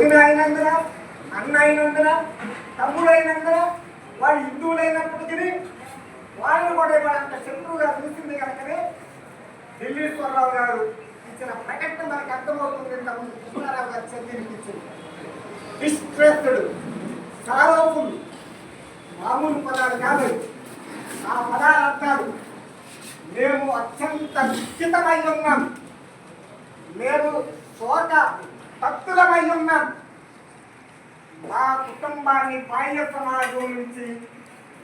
వదిన అయినందున అన్న అయినందున తమ్ముడు అయినందున వాళ్ళు హిందువులైనప్పటికీ వాళ్ళని కూడా వాళ్ళంత శత్రువుగా చూసింది కనుకనే ఢిల్లీశ్వరరావు గారు ఇచ్చిన ప్రకటన మనకు అర్థమవుతుంది ఇంతకుముందు కృష్ణారావు గారు చదివినిపించింది డిస్ట్రెస్డ్ సారోపులు మామూలు పదాలు కాదు. ఆ పదాల అంటారు మేము అత్యంత దుఃఖితమై ఉన్నాం. మేము శోక భక్తులమై ఉన్నాం మా కుటుంబాన్ని బాహ్య సమాజం నుంచి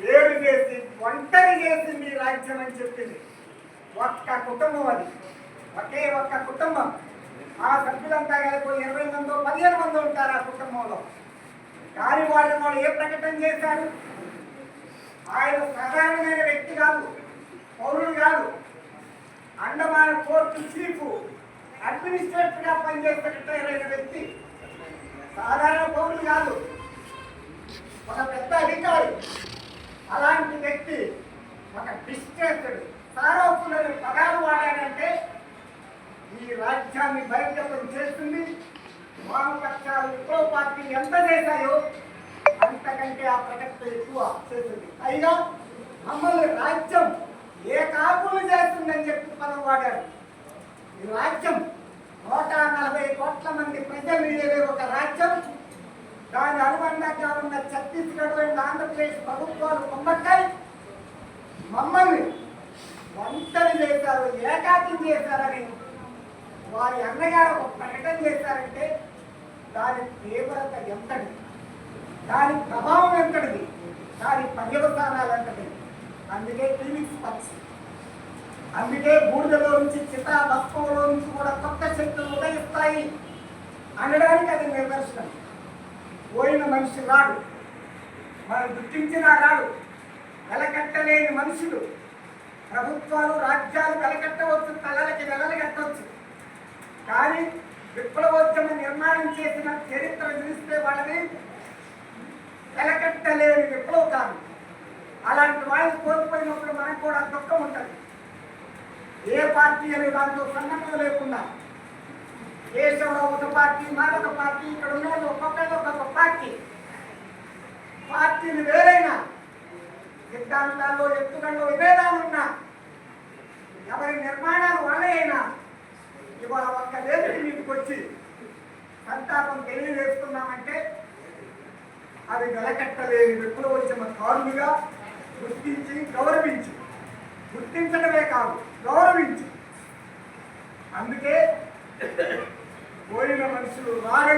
వేరు చేసి ఒంటరి చేసి మీ రాజ్యం అని చెప్పింది. ఒక్క కుటుంబం అది. ఒకే ఒక్క కుటుంబం. ఆ సభ్యులంతా కలిపి ఇరవై మందో పదిహేను మంది ఉంటారు ఆ కుటుంబంలో. కానీ వాళ్ళు వాళ్ళు ఏ ప్రకటన చేశారు? ఆయన సాధారణమైన వ్యక్తి కాదు పౌరుడు కాదు. అండమాన్ కోర్టు చీఫ్ అడ్మినిస్ట్రేటర్గా పనిచేసే రిటైర్ అయిన వ్యక్తి సాధారణ పౌరులు కాదు. ఒక పెద్ద అధికారి. అలాంటి వ్యక్తి ఒక డిస్ట్రెస్డ్ సారోపులను పదాలు వాడాడంటే ఈ రాజ్యాన్ని బహిర్గతం చేస్తుంది. వామపక్షాలు ఇంకో పార్టీ ఎంత చేశాయో అంతకంటే ఆ ప్రకటన ఎక్కువ చేస్తుంది. పైగా మమ్మల్ని రాజ్యం ఏ కాపులు చేస్తుందని చెప్పి పదం వాడారు ఈ రాజ్యం నూట నలభై కోట్ల మంది ప్రజలు ఏదే ఒక రాజ్యం? దాని అనుబంధంగా ఉన్న ఛత్తీస్గఢ్ అండ్ ఆంధ్రప్రదేశ్ ప్రభుత్వాలు కుమ్మక్కాయి మమ్మల్ని వంటలు చేశారు ఏకాగ్రం చేశారని వారి అన్నగారు ఒక ప్రకటన చేశారంటే దాని తీవ్రత ఎంతటి? దాని ప్రభావం ఎంతటిది? దాని పర్యవసానాలు ఎంతటి? అందుకే క్లినిక్స్ పక్షి అందుకే బూడిదలో నుంచి చిత్రా నుంచి కూడా కొత్త శక్తులు ఉదయిస్తాయి. అనడానికి అది నిదర్శనం పోయిన మనిషి రాడు. మనం గుర్తించిన రాడు. వెలకట్టలేని మనుషులు. ప్రభుత్వాలు రాజ్యాలు వెలకట్టవచ్చు తలలకి వెలలు కట్టవచ్చు. కానీ విప్లవోద్యమ నిర్మాణం చేసిన చరిత్ర చూస్తే వాళ్ళని వెలకట్టలేని విప్లవకాలు అలాంటి వాళ్ళు కోల్పోయినప్పుడు మనకు కూడా దుఃఖం ఉంటుంది. ఏ పార్టీ అనే దాంట్లో సంఘటన లేకుండా దేశంలో ఒక పార్టీ మరొక పార్టీ ఇక్కడ ఉన్న వాళ్ళు ఒక్కొక్క పార్టీ. పార్టీలు వేరైనా సిద్ధాంతాల్లో ఎత్తుగంలో విభేదాలు ఉన్నా ఎవరి నిర్మాణాలు వాళ్ళే అయినా ఇవాళ ఒక్క వేదిక మీదకి వచ్చి సంతాపం తెలియజేస్తున్నామంటే అది వెలకట్టలేని విప్లవోద్యమ కారులుగా గుర్తించి గౌరవ గుర్తించడమే కాదు గౌరవించి అందుకే పోయిన మనుషులు రాగ